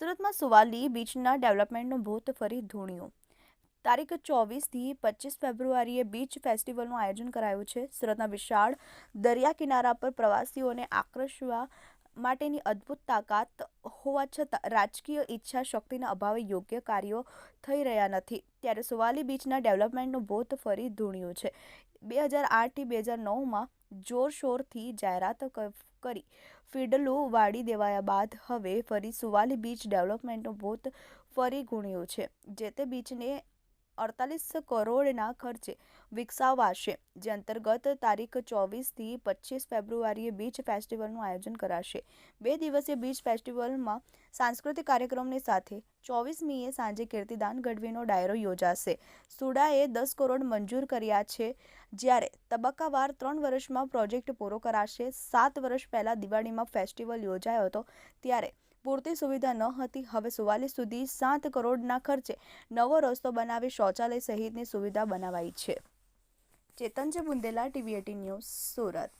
સુરતમાં સુવાલી બીચના ડેવલપમેન્ટનું ભૂત ફરી ધૂણ્યું. તારીખ ચોવીસથી પચીસ ફેબ્રુઆરીએ બીચ ફેસ્ટિવલનું આયોજન કરાયું છે. સુરતના વિશાળ દરિયા કિનારા પર પ્રવાસીઓને આકર્ષવા માટેની અદ્ભુત તાકાત હોવા છતાં રાજકીય ઈચ્છા શક્તિના અભાવે યોગ્ય કાર્યો થઈ રહ્યા નથી. ત્યારે સુવાલી બીચના ડેવલપમેન્ટનું ભૂત ફરી ધૂણ્યું છે. બે હજાર આઠથી બે હજાર નવમાં જોરશોરથી જાહેરાત કરી. ફીડલું વાળી દેવાયા બાદ હવે ફરી સુવાલી બીચ ડેવલપમેન્ટનું ભૂત ફરી ગુણ્યું છે, જે તે બીચને અડતાલીસ કરોડના ખર્ચે વિકસાવાશે. જે અંતર્ગત તારીખ ચોવીસથી પચીસ ફેબ્રુઆરીએ બીચ ફેસ્ટિવલનું આયોજન કરાશે. બે દિવસીય બીચ ફેસ્ટિવલમાં સાંસ્કૃતિક કાર્યક્રમની સાથે ચોવીસમીએ સાંજે કીર્તિદાન ગઢવીનો ડાયરો યોજાશે. સુડાએ દસ કરોડ મંજૂર કર્યા છે. જ્યારે તબક્કાવાર ત્રણ વર્ષમાં પ્રોજેક્ટ પૂરો કરાશે. સાત વર્ષ પહેલાં દિવાળીમાં ફેસ્ટિવલ યોજાયો હતો. ત્યારે પૂરતી સુવિધા ન હતી. હવે સુવાલીસ સુધી સાત કરોડના ખર્ચે નવો રસ્તો બનાવી શૌચાલય સહિતની સુવિધા બનાવાઈ છે. ચેતન છે બુંદેલા, ટીવી એટી ન્યૂઝ, સુરત.